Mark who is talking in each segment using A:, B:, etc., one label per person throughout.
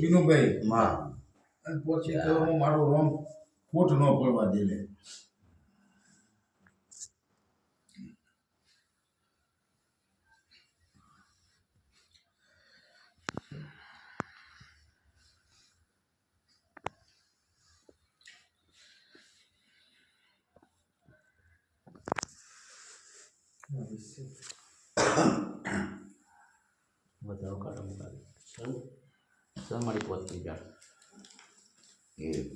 A: વિનુભાઈ.
B: હા.
A: અને પછી કલમો મારો રોંગ ખોટ ન પડવા દે લે
C: વધારો કાઢો મુકાવી મારી પહોંચી જા
B: એક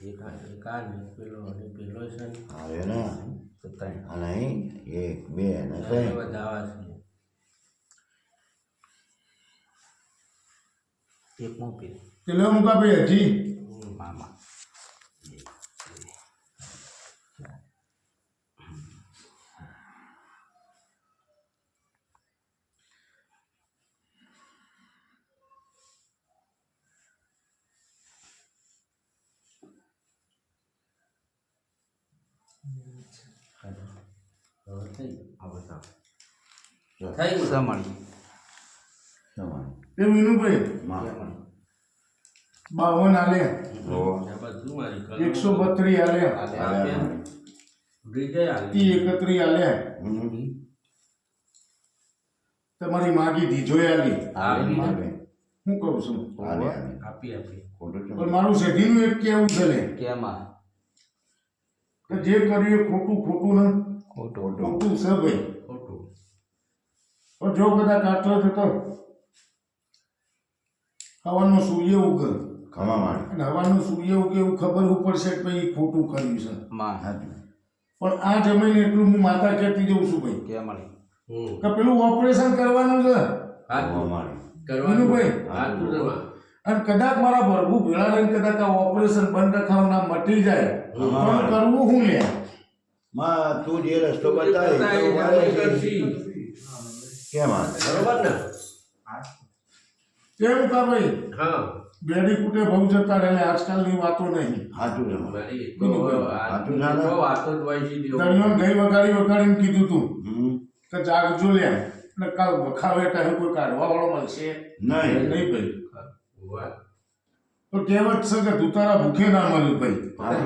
C: એક આ પેલો અને પેલો છે ને
B: આવે ને
C: તો ત્રણ
B: અને એક બે અને ત્રણ
C: બધા છે એક મોપી
A: તે લે મુકા ભાઈ હજી
C: મામા હવે થઈ ગયું આ બધા
B: ચાલ.
C: થઈ ગયું સમાણી
B: સમાન
A: તે વિનુભાઈ
B: માં
A: બાવન આલે. એકસો બત્રીસ આલે.
C: વિજય આલે.
A: તમારી માગી ધી જોઈ આલી. હું કહું છું.
C: આપી આપી.
A: પણ મારું સેઠીનું એક કેવું છે લે
C: કેમાં?
A: કે જે કર્યું ખોટું ખોટું ને
C: ખોટું.
A: ખોટું છે ભાઈ.
C: ખોટું.
A: પણ જો કદાચ આટલો તો હવાનો સૂર્ય ઉગલ.
B: ખમા માંડે
A: અને હવાનું સૂર્ય ઉગે એવું ખબર ઉપડશે કે ભાઈ ખોટું કર્યું છે. પણ આ જમીને એટલું હું માતા કહેતી જઉં છું ભાઈ.
C: કે મળે
A: કે પેલું ઓપરેશન કરવાનું છે.
B: ખમા કરવાનું.
A: ભાઈ
C: હાથું જમા
A: અને કદાચ મારા ભરભુ ભેળા લઈને કદાચ આ ઓપરેશન બંધ રખાવ ના મટી જાય પણ કરવું હું લે?
B: માં તું જે રસ્તો બતાવે. કેમ આ?
C: બરોબર ને?
A: કેમ કા ભાઈ?
C: હા.
A: બેડી કુટે ભવ જતા રહે આજકાલની વાતો નહીં.
B: હાચું.
C: તો વાતો જ હોય છે
A: દરમિયાન ગઈ વગાડી વગાડીને કીધું તું કે જાગજો લે અને કાલ વખાવે ટાઈમ કોઈ કાઢવા વાળો મળશે?
B: નહીં.
A: નહીં ભાઈ. તો કહેવત છે કે દુતારા ભૂખે ના મળ્યું ભાઈ.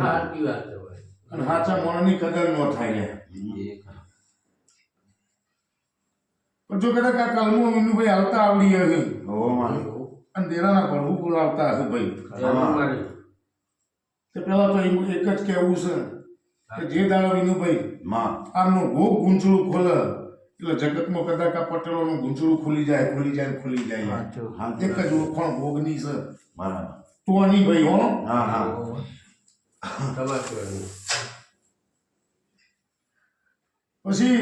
C: સાચી વાત છે ભાઈ.
A: અને સાચા મોણની કદર ન થાય
C: ખરું.
A: પણ જો કદાચ આ કલમો ભાઈ આવતા આવડી હશે.
B: ઓ મારે.
A: અને દેરાના ભરવું બોલાવતા હશે ભાઈ. તો પેલા તો એમ એક જ કહેવું છે કે જે દાડો વિનુભાઈ
B: માં.
A: આમનું ભોગ ગુંચળું ખોલે. એટલે જગતમાં કદાચ આ પટેલોનું ગુંચળું ખુલી જાય ખુલી જાય ખુલી જાય. એક જ ઓળખાણ ભોગની છે.
B: બરાબર.
A: તો નહીં ભાઈ હો.
B: હા હા.
A: પછી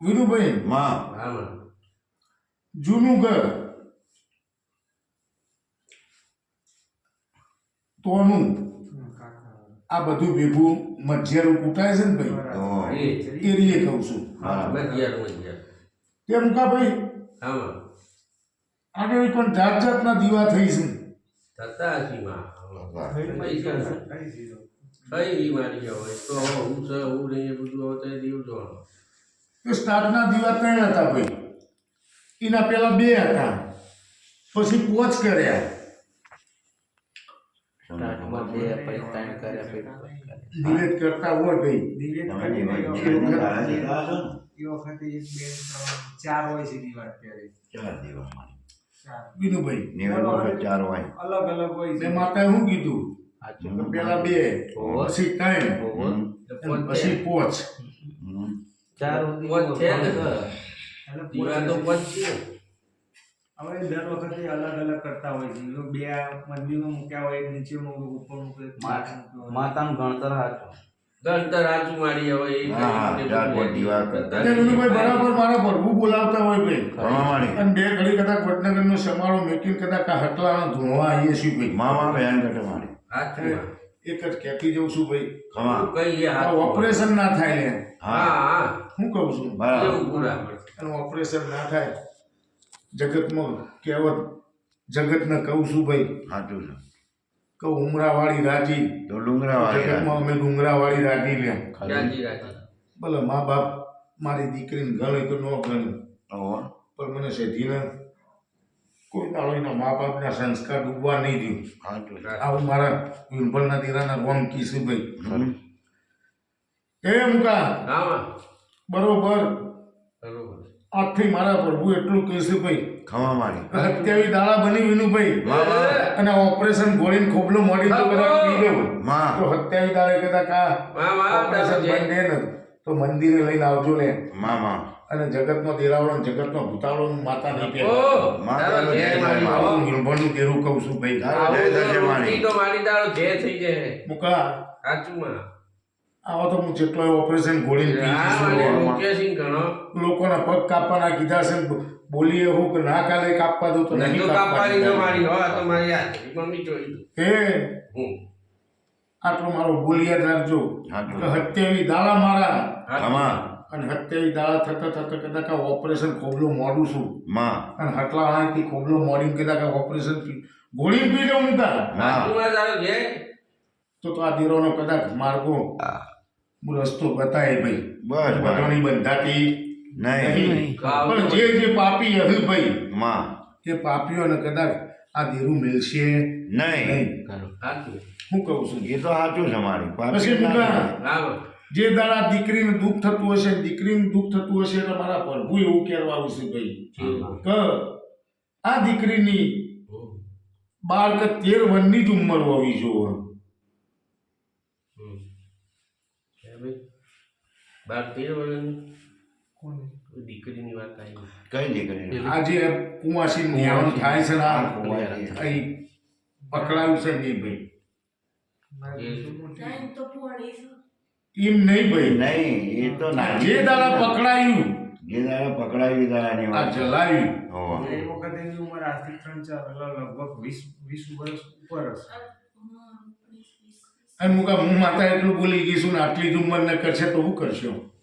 A: વિનુભાઈ
B: મા
C: હા.
A: જૂનું ઘર તોનું આ બધું ભેગું મધ્યરું કૂટાય છે ને ભાઈ?
B: તો
C: એ.
A: રીતે કહું છું.
B: બરાબર
C: મધ્યાર, મધ્યાર.
A: તેમ કા ભાઈ
C: હા માં.
A: આગળ પણ જાત જાતના દીવા થઈ છે
C: થતા હશે માં. હા. પૈસા થઈ ગઈ મારી તો હવે હું છે હું નહીં એ બધું હવે તો એ જોવાનું.
A: કે સ્ટાર્ટના દીવા ત્રણ હતા ભાઈ એના પેલા બે હતા પછી પોચ કર્યા
C: પછી ત્રણ પછી
A: કરતા હોય ભાઈ.
B: તમે જે ભાઈ જીવનના દાડા જેટલા છો ને,
D: એ વખતે એક બે ચાર હોય છે દીવા અત્યારે.
B: ચાર
D: ચાર.
A: વિનુભાઈ
B: નેવું વખત ચાર હોય.
D: અલગ અલગ હોય છે.
A: માતાએ શું કીધું? પેલા બે પછી ત્રણ. પછી પોચ.
C: ચાર છે ને? તો પોચ છે.
D: હવે દર વખતે અલગ અલગ કરતા હોય છે. જો બે મંદિરમાં મૂક્યા હોય નીચે મૂકે ઉપર મૂકે
C: માતાનું ગણતર હાચું ગણતર હાચું મારી હવે એ
A: બરાબર મારા ભરવું બોલાવતા હોય ભાઈ અને બે ઘડી કદાચ વડનગરનો સમારો મેકીને કદાચ હટલાનો ધોવા આવીએ છીએ ભાઈ
B: મામા બહેન ઘટે મારી.
A: એક જ કહેતી જઉં છું ભાઈ.
C: કઈ.
A: ઓપરેશન ના થાય ને
C: હા
B: હા.
A: કહું છું?
B: બરાબર.
A: ઓપરેશન ના થાય. જગતમાં કહેવત જગતને કહું છું ભાઈ.
B: સાચું છે.
A: કહું ઉમરાવાળી રાજી.
B: તો ડુંગરાવાળી
A: જગતમાં અમે ડુંગરાવાળી રાજી લે ભલે મા બાપ મારી દીકરીને ગણે કે ન ગણે
B: પણ
A: મને શેઠીને કોઈ દાડો મા બાપના સંસ્કાર ડૂબવા નહીં દઉં. આવું મારા વિરભલના દીરાના રોમ કીશું
B: ભાઈ.
A: એમ કા?
C: હા.
A: બરોબર. આજથી મારા પ્રભુ એટલું કહેશે ભાઈ
B: ખમા મારી
A: અત્યાવી દાળા બની વિનુભાઈ
B: માં માં
A: અને ઓપરેશન ગોળીને ખોબલો મળી તો બધા પી લેવું.
B: માં
A: તો સત્યાવી દાળે કહેતા
C: માં
A: ઓપરેશન બંધ ને તો મંદિરે લઈને આવજો ને.
B: માં માં
A: અને જગતનો દેરાવડો ને જગતનો ભૂતાળો માતા નહીં
B: માં.
C: હો.
A: આવું કહું છું ભાઈ.
B: તારો જય જય મારી.
C: તો મારી તારો જે થઈ જાય.
A: મુકા
C: સાચું માં
A: આવો તો હું જેટલો ઓપરેશન
C: ગોળી
A: લોકોના પગ કાપવાના કીધા છે બોલીએ હું કે ના કાલે કાપવા દઉં તો
C: નહીં કાપવાની તો મારી હોય તો મારી મમ્મી જોઈ
A: હે? આટલો મારો બોલ રાખજો. હત્યાવી દાળા મારા.
B: ખમા
A: અને હત્યાવી દાળા થતા થતા કદાચ ઓપરેશન ખોબલું મોડું છું.
B: માં.
A: અને હટલા આણાથી ખોબલું મોડી કદાચ ઓપરેશન ગોળી પી લઉં હું તાર. તો તો આ દીરોનો કદાચ માર્ગો રસ્તો બતાય ભાઈ.
B: બસ.
A: બધાની બંધાતી
B: નહીં.
A: પણ જે જે પાપી હશે ભાઈ
B: માં.
A: એ પાપીઓને કદાચ આ દેરું મિલશે.
B: નહીં.
A: હું કહું છું?
B: એ તો સાચું છે મારી.
A: જે દાડા દીકરીને દુઃખ થતું હશે દીકરીને દુઃખ થતું હશે એટલે મારા પ્રભુ એવું કહેવા આવશે ભાઈ. ક આ દીકરીની બાર કે તેર વનની જ ઉંમર હોવી જોઈએ
C: બાર દીકરીની વાત આવી
B: કઈ દીકરી
A: જે કુંવાસી ન્યાણ થાય છે ને
B: આ?
A: આ. અહીં પકડાયું છે નહીં ભાઈ. એમ નહીં ભાઈ.
B: નહીં એ તો નાની
A: જે દાડા પકડાયું.
B: જે દાડા પકડાવી દાડાની વાત હોવે.
D: એ વખતે ઉંમર આજથી ત્રણ ચાર લગભગ વીસ વીસ વર્ષ ઉપર હશે.
A: અને મુકા હું માતા એટલું બોલી ગઈશું ને, આટલી જ ઉંમર ને કરશે તો હું કરશો?